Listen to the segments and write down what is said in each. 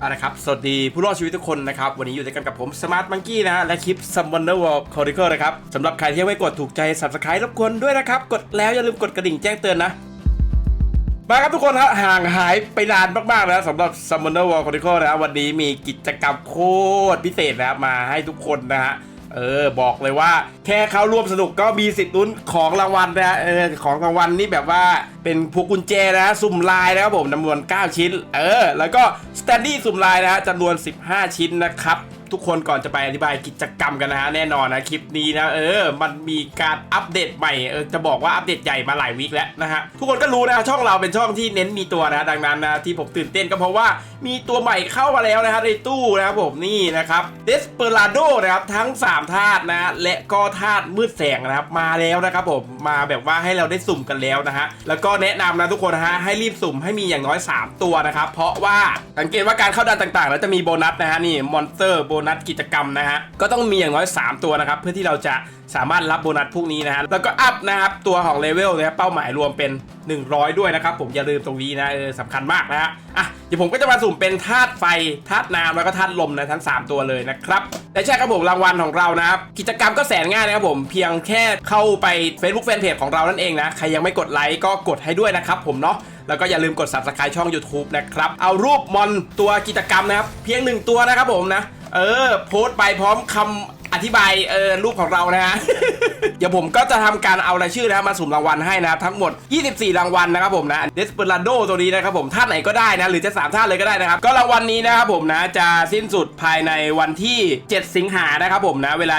เอาละครับ สวัสดีผู้รอดชีวิตทุกคนนะครับ วันนี้อยู่ด้วยกันกับผมสมาร์ทมังกี้นะ และคลิป Summoner World Chronicle นะครับสำหรับใครที่ยังไม่กดถูกใจ Subscribe รบกวนด้วยนะครับ กดแล้วอย่าลืมกดกระดิ่งแจ้งเตือนนะ มาครับทุกคนฮะห่างหายไปนานมากๆนะสำหรับ Summoner World Chronicle นะวันนี้มีกิจกรรมโคตรพิเศษนะครับมาให้ทุกคนนะฮะ เออบอกเลยว่า แค่เข้าร่วมสนุกก็มีสิทธิ์ลุ้นของรางวัลนะฮะเออของรางวัลนี่แบบว่าเป็นพวกกุญแจนะสุ่มลายนะครับผมจำนวน 9 ชิ้น เออ แล้วก็สแตนดี้สุ่มลายนะฮะจำนวน 15 ชิ้นนะครับ ทุกคนก่อนจะไปอธิบายกิจกรรมกันนะฮะแน่นอนนะคลิปนี้นะเออ มันมีการอัปเดตใหม่เออจะบอกว่าอัปเดตใหญ่มาหลายวีคแล้วนะฮะทุกคนก็รู้นะช่องเราเป็นช่องที่เน้นมีตัวนะดังนั้นนะที่ผมตื่นเต้นก็เพราะว่ามีตัวใหม่เข้ามาแล้วนะฮะในตู้นะครับผมนี่นะครับเดสเป r ราโดนะครับทั้ง 3 ธาตุนะและก็ธาตุมืดแสงนะครับมาแล้วนะครับผมมาแบบว่าให้เราได้สุ่มกันแล้วนะฮะแล้วก็แนะนำนะทุกคนนะฮะให้รีบสุ่มให้มีอย่างน้อย 3 ตัวนะครับเพราะว่าสังเกตว่าการเข้าดันต่างๆ แล้วจะมีโบนัสนะฮะนี่มอนสเตอร์โบนัสกิจกรรมนะฮะก็ต้องมีอย่างน้อย 3 ตัวนะครับเพื่อที่เราจะสามารถรับโบนัสพวกนี้นะฮะแล้วก็อัพนะครับตัวของเลเวลนะครับเป้าหมายรวมเป็น 100 ด้วยนะครับผมอย่าลืมตรงนี้นะเออสำคัญมากนะฮะอะเดี๋ยวผมก็จะมาสุ่มเป็นธาตุไฟธาตุน้ำแล้วก็ธาตุลมนะทั้ง 3 ตัวเลยนะครับแต่ใช่ครับผมรางวัลของเรานะครับกิจกรรมก็แสนง่ายนะครับผมเพียงแค่เข้าไป Facebook Fanpage ของเรานั่นเองนะใครยังไม่กดไลค์ก็กดให้ด้วยนะครับผมเนาะแล้วก็อย่าลืมกด Subscribe ช่อง YouTube นะครับ เอารูปมอนตัวกิจกรรมนะครับ เพียงหนึ่งตัวนะครับผมนะ เออ โพสต์ไปพร้อมคำอธิบายเออรูปของเรานะฮะ เดี๋ยวผมก็จะทำการเอารายชื่อนะมาสุ่มรางวัลให้นะครับทั้งหมด 24 รางวัลนะครับผมนะเดสเป r ราโดตัวนี้นะครับผมท่าไหนก็ได้นะ หรือจะ 3 ท่าเลยก็ได้นะครับ ก็รางวัลนี้นะครับผมนะจะสิ้นสุดภายในวันที่ 7 สิงหานะครับผมนะเวลา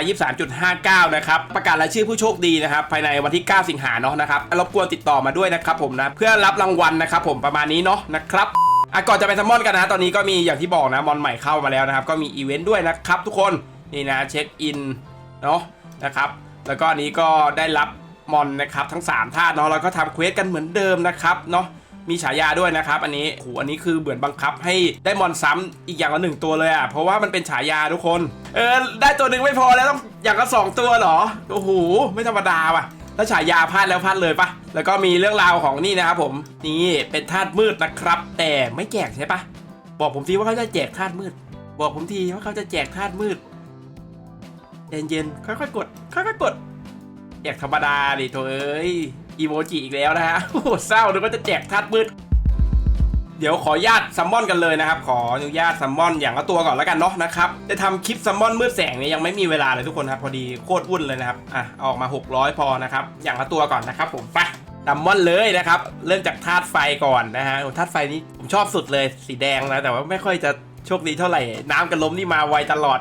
23.59 นะครับ ประกาศรายชื่อผู้โชคดีนะครับภายในวันที่ 9 สิงหาเนาะนะครับรบกวนติดต่อมาด้วยนะครับผมนะเพื่อรับรางวัลนะครับผมประมาณนี้เนาะนะครับ อะก่อนจะไปซัมมอนกันนะ ตอนนี้ก็มีอย่างที่บอกนะมอนใหม่เข้ามาแล้วนะครับ ก็มีอีเวนต์ด้วยนะครับทุกคนนี่นะเช็คอินเนาะนะครับ แล้วก็อันนี้ก็ได้รับมอนนะครับทั้ง3ท่าตุเนาะแล้วก็ทำเควสกันเหมือนเดิมนะครับเนาะมีฉายาด้วยนะครับ อันนี้โหอันนี้คือเหมือนบังคับให้ได้มอนซ้ำอีกอย่างละหนึ่งตัวเลยอะเพราะว่ามันเป็นฉายาทุกคน เออได้ตัวหนึ่งไม่พอแล้วต้องอย่างละสองตัวเหรอโอ้โหไม่ธรรมดาว่ะ ถ้าฉายาพลาดแล้วพลาดเลยปะแล้วก็มีเรื่องราวของนี่นะครับผมนี่เป็นธาตุมืดนะครับ แต่ไม่แจกใช่ปะบอกผมทีว่าเขาจะแจกธาตุมืด บอกผมทีว่าเขาจะแจกธาตุมืดเย็นเย็นๆค่อยๆกดค่อยๆกดแจกธรรมดาดิโถเอ้ยอีโมจิอีกแล้วนะฮะโอ้โหเศร้าดูว่าจะแจกธาตุมืด เดี๋ยวขออนุญาตซัมมอนกันเลยนะครับ ขออนุญาตซัมมอนอย่างละตัวก่อนแล้วกันเนาะนะครับจะทำคลิปซัมมอนมืดแสงเนี่ยยังไม่มีเวลาเลยทุกคนครับพอดีโคตรวุ่นเลยนะครับอะออกมา 600 พอนะครับอย่างละตัวก่อนนะครับ ผมไปซัมมอนเลยนะครับ เริ่มจากธาตุไฟก่อนนะฮะธาตุไฟนี้ผมชอบสุดเลยสีแดงนะแต่ว่าไม่ค่อยจะโชคดีเท่าไหร่ น้ำกับลมนี่มาไวตลอด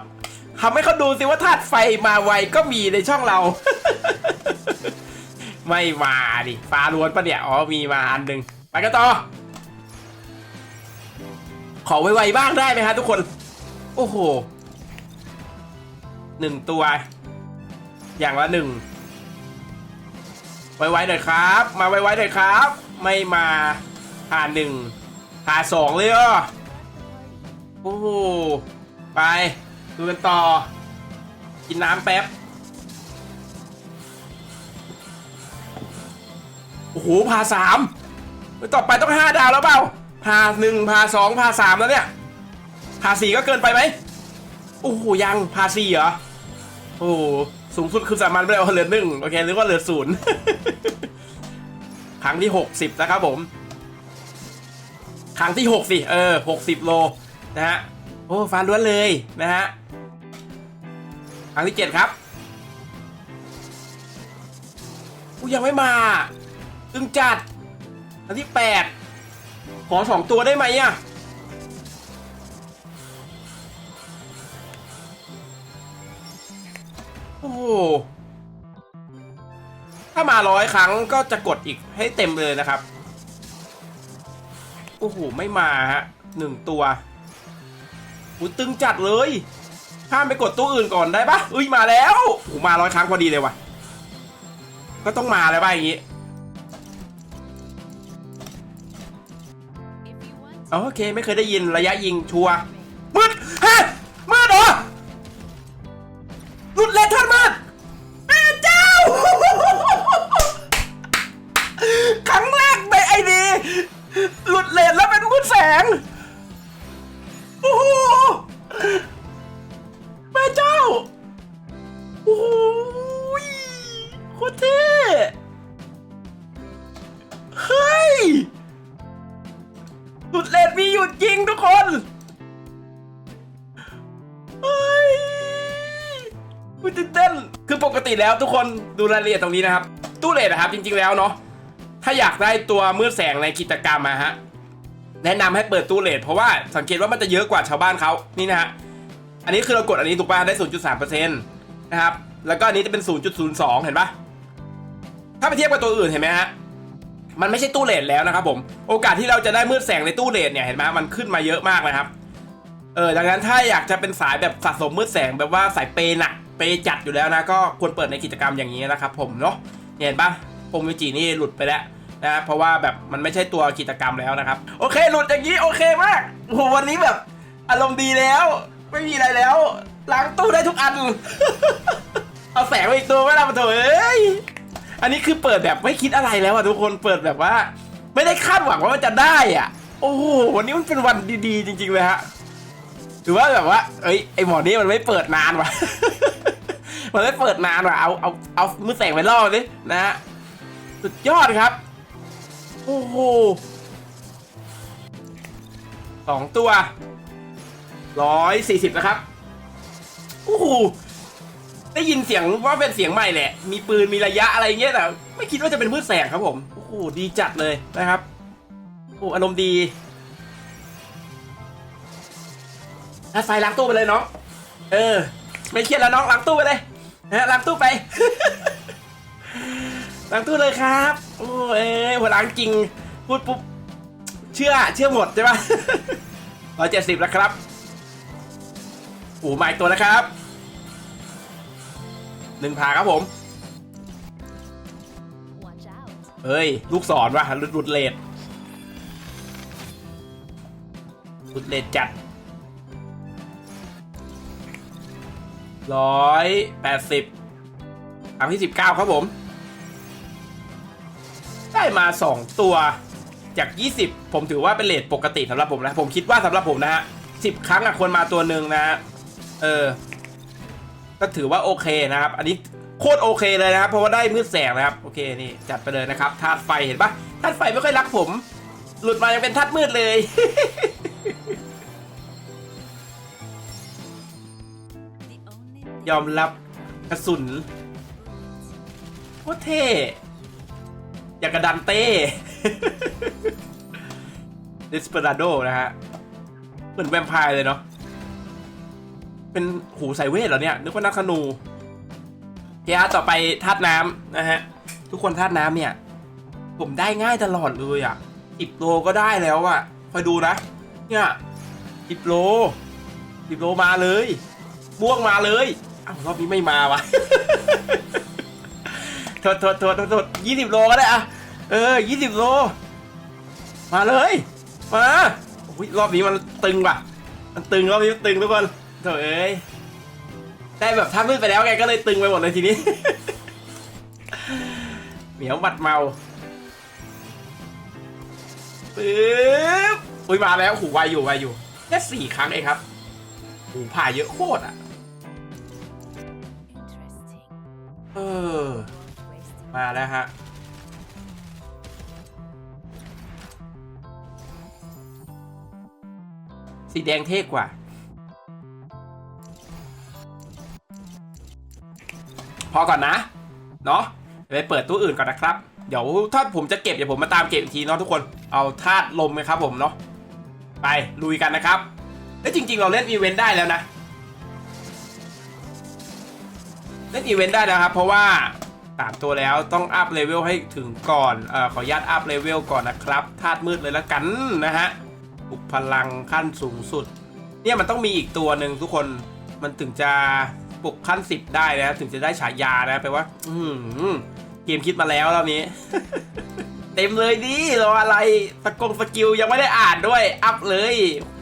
ทำให้เขาดูสิว่าธาตุไฟมาไวก็มีในช่องเรา ไม่มาดิฟ้าล้วนปะเนี่ยอ๋อมีมาอันหนึ่งไปกันต่อ ขอไวๆบ้างได้ไหมฮะทุกคน โอ้โหหนึ่งตัว อย่างละหนึ่งไวๆหน่อยครับ มาไวๆหน่อยครับ ไม่มาผ่าหนึ่งผ่าสองเลยอะโอ้โหไปดูกันต่อ กินน้ำแป๊บ โอ้โหผ่าสามต่อไปต้องห้าดาวแล้วเปล่า ผ่าหนึ่งผ่าสองผ่าสามแล้วเนี่ยผ่าสี่ก็เกินไปไหมโอ้โหยังผ่าสี่เหรอโอ้สูงสุดคือสามัญไม่ได้เอาเหลือหนึ่งโอเคนึกว่าเหลือศูนย์ครั้งที่หกสิบนะครับผมครั้งที่หกสิเออหกสิบโลนะฮะโอ้ฟ้าล้วนเลยนะฮะครั้งที่เจ็ดครับอู้ยังไม่มาตึงจัดอันที่แปด ขอสองตัวได้ไหมอะโอ้ถ้ามาร้อยครั้งก็จะกดอีกให้เต็มเลยนะครับ โอ้โห ไม่มาฮะหนึ่งตัวอุยตึงจัดเลย ข้ามไปกดตัวอื่นก่อนได้ปะอุ้ยมาแล้วโอ้มาร้อยครั้งพอดีเลยว่ะ ก็ต้องมาแล้วป่ะอย่างงี้ โอเคไม่เคยได้ยินระยะยิงชัวร์ แล้วทุกคนดูรายละเอียดตรงนี้นะครับ ตู้เลทนะครับจริงๆแล้วเนาะถ้าอยากได้ตัวมืดแสงในกิจกรรมอะฮะแนะนำให้เปิดตู้เลทเพราะว่าสังเกตว่ามันจะเยอะกว่าชาวบ้านเขานี่นะฮะอันนี้คือเรากดอันนี้ถูกป่ะได้ 0.3%นะครับแล้วก็อันนี้จะเป็น 0.02 เห็นปะถ้าไปเทียบกับตัวอื่นเห็นไหมฮะมันไม่ใช่ตู้เลทแล้วนะครับผมโอกาสที่เราจะได้มืดแสงในตู้เลทเนี่ยเห็นไหมมันขึ้นมาเยอะมากนะครับเออดังนั้นถ้าอยากจะเป็นสายแบบสะสมมืดแสงแบบว่าสายเปหนัก เปจัดอยู่แล้วนะก็ควรเปิดในกิจกรรมอย่างนี้นะครับผมเนาะเห็นปะพงมิจินี่หลุดไปแล้วนะเพราะว่าแบบมันไม่ใช่ตัวกิจกรรมแล้วนะครับ โอเคหลุดอย่างนี้โอเคมากโอ้โหวันนี้แบบ อารมณ์ดีแล้ว ไม่มีอะไรแล้วล้างตู้ได้ทุกอัน เอาแสงไปอีกตัวไม่ได้มาเถอะเอ้ยอันนี้คือเปิดแบบไม่คิดอะไรแล้วอะทุกคนเปิดแบบว่า ไม่ได้คาดหวังว่ามันจะได้อะ โอ้โหวันนี้มันเป็นวันดีๆ จริงๆเลยฮะถือว่าแบบว่า เอ้ยไอหมอนี่มันไม่เปิดนานว่ะ มันไม่เปิดนานว่ะเอาเอาเอามือแสงไปล่อดินะฮะสุดยอดครับโอ้โหสองตัวร้อยสี่สิบนะครับโอ้โหได้ยินเสียงว่าเป็นเสียงใหม่แหละ มีปืนมีระยะอะไรเงี้ยแต่ไม่คิดว่าจะเป็นพืชแสงครับผมโอ้โหดีจัดเลยนะครับโอ้อารมณ์ดีถ้าไฟล้างตู้ไปเลยน้อง เออ ไม่เครียดแล้วน้องล้างตู้ไปเลย นะล้างตู้ไป ล้างตู้เลยครับ โอ้ยหัวล้างจริง พูดปุ๊บ เชื่อ เชื่อหมดใช่ปะร้อยเจ็ดสิบแล้วครับโอ้มาอีกตัวนะครับ หนึ่งพาครับผม เฮ้ย ลูกศรว่ะหลุดหลุดเลดหลุดเลดจัด ร้อยแปดสิบครั้งที่สิบเก้าครับผม ได้มาสองตัวจากยี่สิบผมถือว่าเป็นเลทปกติสำหรับผมนะ ผมคิดว่าสำหรับผมนะฮะสิบครั้งอะควรมาตัวหนึ่งนะฮะเออ ก็ถือว่าโอเคนะครับ อันนี้โคตรโอเคเลยนะครับ เพราะว่าได้มืดแสงนะครับ โอเคนี่จัดไปเลยนะครับธาตุไฟเห็นปะธาตุไฟไม่ค่อยรักผม หลุดมายังเป็นธาตุมืดเลย ยอมรับกระสุนโคตรเท่อยากกระดันเต้เดสเปราโดนะฮะ เหมือนแวมไพร์เลยเนาะเป็นหูใส่เวทเหรอเนี่ย นึกว่านักธนูเทียต่อไปธาตุน้ำนะฮะ ทุกคนธาตุน้ำเนี่ย ผมได้ง่ายตลอดเลยอะสิบโลก็ได้แล้วอะคอยดูนะ เนี่ยสิบโลสิบโลมาเลยม่วงมาเลย อ้าวรอบนี้ไม่มาวะโทษโทษโทษโทษยี่สิบโลก็ได้อะเออยี่สิบโล มาเลย มาโอ้ยรอบนี้มันตึงว่ะ มันตึงรอบนี้ตึงทุกคนโถอะเอ้ย ได้แบบทับมืดไปแล้วไงก็เลยตึงไปหมดเลยทีนี้ เหมียวหมัดเมาปึ๊บอุ้ยมาแล้วหูไวอยู่ไวอยู่แค่สี่ครั้งเองครับหูผ่าเยอะโคตรอะ เออ มาแล้วฮะ สีแดงเท่กว่า พอก่อนนะ เนาะไปเปิดตู้อื่นก่อนนะครับ เดี๋ยวถ้าผมจะเก็บ เดี๋ยวผมมาตามเก็บอีกทีเนาะทุกคน เอาธาตุลมนะครับผมเนาะ ไปลุยกันนะครับเอ้ยจริง ๆ เราเล่นอีเวนต์ได้แล้วนะ เล่นอีเวนต์ได้นะครับ เพราะว่าสามตัวแล้วต้องอัพเลเวลให้ถึงก่อนเออขออนุญาตอัพเลเวลก่อนนะครับธาตุมืดเลยละกันนะฮะปลุกพลังขั้นสูงสุด เนี่ยมันต้องมีอีกตัวหนึ่งทุกคนมันถึงจะปลุกขั้นสิบได้นะถึงจะได้ฉายานะแปลว่า อืเกมคิดมาแล้วรอบนี้ เต็มเลยดิรออะไรสกงสกิลยังไม่ได้อ่านด้วย อัพเลย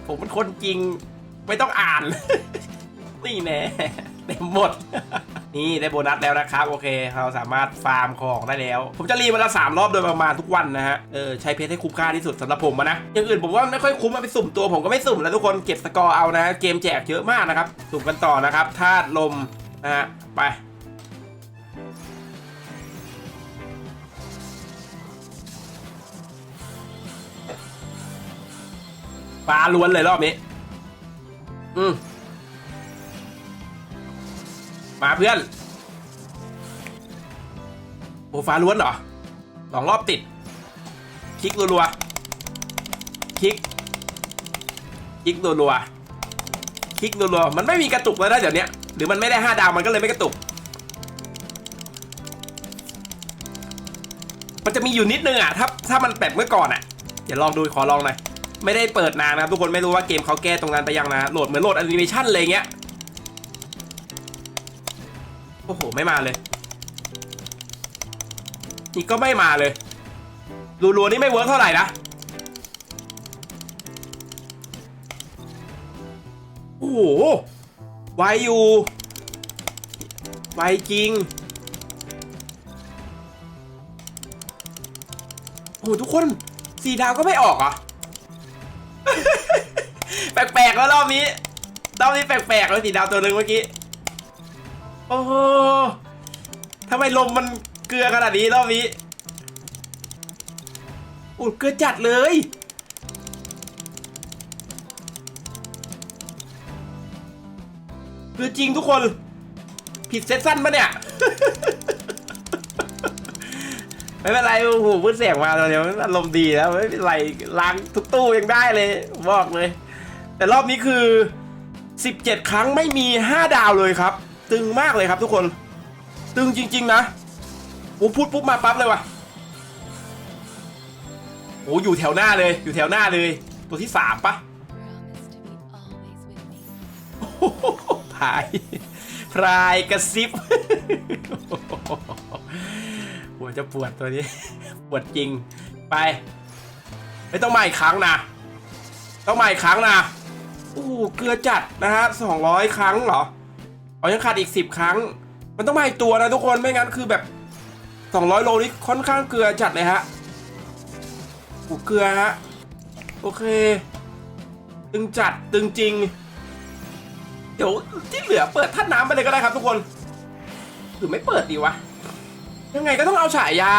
ผมเป็นคนจริง ไม่ต้องอ่าน นี่แน่เต็มหมด นี่ได้โบนัสแล้วนะครับโอเค เราสามารถฟาร์มของได้แล้ว ผมจะรีวันละสามรอบโดยประมาณทุกวันนะฮะเออใช้เพชรให้คุ้มค่าที่สุดสำหรับผมนะอย่างอื่นผมว่าไม่ค่อยคุ้มมาไปสุ่มตัวผมก็ไม่สุ่มแล้วทุกคนเก็บสกอร์เอานะเกมแจกเยอะมากนะครับสุ่มกันต่อนะครับธาตุลมนะฮะไปปลาล้วนเลยรอบนี้ อืม มาเพื่อนโอฟ้าล้วนเหรอสองรอบติด คลิกรัวๆ คลิก คลิกรัวๆ คลิกรัวๆ มันไม่มีกระตุกแล้วนะเดี๋ยวนี้หรือมันไม่ได้ห้าดาวมันก็เลยไม่กระตุก มันจะมีอยู่นิดนึงอะ ถ้าถ้ามันแปดเมื่อก่อนอะ เดี๋ยวลองดูขอลองหน่อย ไม่ได้เปิดนานนะครับทุกคนไม่รู้ว่าเกมเขาแก้ตรงนั้นไปยังนะ โหลดเหมือนโหลดแอนิเมชันเลยเงี้ย โอ้โห ไม่มาเลย นี่ก็ไม่มาเลยรัวๆนี่ไม่เวิร์กเท่าไหร่นะโอ้โหไวอยู่ไวจริงโอ้โหทุกคนสี่ดาวก็ไม่ออกอะ แปลกๆแล้วรอบนี้ รอบนี้แปลกๆแล้วสี่ดาวตัวหนึ่งเมื่อกี้ โอ้โหทำไมลมมันเกลือขนาดนี้รอบนี้โอ้เกลือจัดเลยเกลือจริงทุกคน ผิดเซตสั้นปะเนี่ย ไม่เป็นไรโอ้โหพูดเสียงมาตอนเนี้ยอารมณ์ดีแล้ว ไม่เป็นไรล้างทุกตู้ยังได้เลยบอกเลย แต่รอบนี้คือ 17 ครั้งไม่มี 5 ดาวเลยครับ ตึงมากเลยครับทุกคน ตึงจริง ๆ นะโอ้พูดปุ๊บมาปั๊บเลยว่ะโอ้อยู่แถวหน้าเลยอยู่แถวหน้าเลย ตัวที่สามปะพายพรายกระซิบหัวจะปวดตัวนี้ ปวดจริงไป ไม่ต้องมาอีกครั้งนะ ต้องมาอีกครั้งนะ โอ้เกลือจัดนะฮะสองร้อยครั้งเหรอ เอายังขาดอีกสิบครั้ง มันต้องมาอีกตัวนะทุกคนไม่งั้นคือแบบสองร้อยโลนี่ค่อนข้างเกลือจัดเลยฮะโอ้เกลือฮะ โอเค ตึงจัดตึงจริง เดี๋ยวที่เหลือเปิดท่าน้ำไปเลยก็ได้ครับทุกคน หรือไม่เปิดดีวะ ยังไงก็ต้องเอาฉายา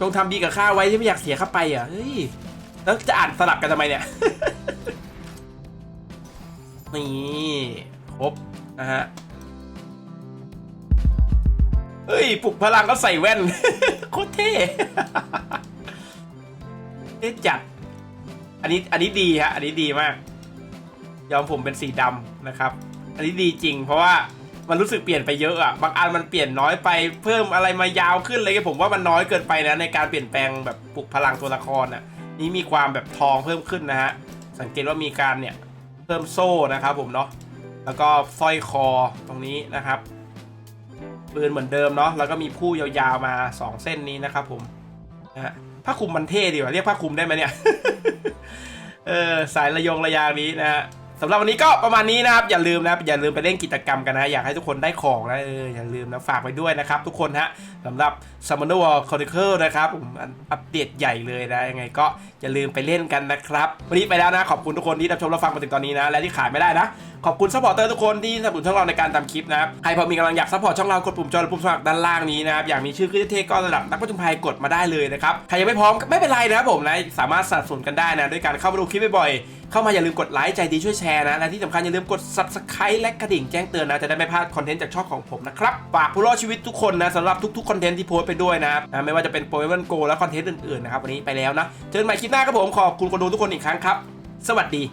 จงทำดีกับข้าไว้ที่ไม่อยากเสียข้าไปอะเฮ้ยแล้วจะอ่านสลับกันทำไมเนี่ย นี่ครบนะฮะเฮ้ยปลุกพลังก็ใส่แว่น โคตรเท่เท่จัด อันนี้อันนี้ดีฮะอันนี้ดีมาก ยอมผมเป็นสีดำนะครับ อันนี้ดีจริง เพราะว่ามันรู้สึกเปลี่ยนไปเยอะอะบางอันมันเปลี่ยนน้อยไปเพิ่มอะไรมายาวขึ้นเงี้ยผมว่ามันน้อยเกินไปนะในการเปลี่ยนแปลงแบบปลุกพลังตัวละครอะนี่มีความแบบทองเพิ่มขึ้นนะฮะสังเกตว่ามีการเนี่ย พิ่มโซ่นะครับผมเนาะแล้วก็สร้อยคอตรงนี้นะครับปืนเหมือนเดิมเนาะแล้วก็มีผู้ยาวๆมาสองเส้นนี้นะครับผมนะฮะผ้าคลุมมันเท่ดีว่ะเรียกผ้าคลุมได้ไหมเนี่ยเออสายระยงระยางนี้นะฮะ สำหรับวันนี้ก็ประมาณนี้นะครับ อย่าลืมนะอย่าลืมไปเล่นกิจกรรมกันนะ อยากให้ทุกคนได้ของนะเอออย่าลืมนะฝากไปด้วยนะครับ ทุกคนฮะสำหรับ Summoner War Chronicle นะครับผมอัปเดตใหญ่เลยนะยังไงก็อย่าลืมไปเล่นกันนะครับ วันนี้ไปแล้วนะ ขอบคุณทุกคนที่รับชมรับฟังมาถึงตอนนี้นะ และที่ขายไม่ได้นะ ขอบคุณซัพพอร์เตอร์ทุกคนที่สนับสนุนช่องเราในการทำคลิปนะครับใครพอมีกำลังอยากซัพพอร์ตช่องเรากดปุ่มจอยหรือปุ่มสมัครด้านล่างนี้นะครับอยากมีชื่อขึ้นเท่ก็ระดับนักประจนภัยกดมาได้เลยนะครับใครยังไม่พร้อมก็ไม่เป็นไรนะครับผมนะสามารถสนับสนุนกันได้นะด้วยการเข้ามาดูคลิปบ่อยๆ เข้ามาอย่าลืมกดไลค์ใจดีช่วยแชร์นะ และที่สำคัญอย่าลืมกด subscribe และกระดิ่งแจ้งเตือนนะ จะได้ไม่พลาดคอนเทนต์จากช่องของผมนะครับฝากผู้รอดชีวิตทุกคนนะสำหรับทุกๆคอนเทนต์ที่โพสไปด้วยนะนะไม่ว่าจะเป็นโปรเวอร์โกและคอนเทนต์อื่นๆนะครับวันนี้ไปแล้วนะเจอกันใหม่คลิปหน้าครับผมขอบคุณคนดูทุกคนอีกครั้งครับ สวัสดี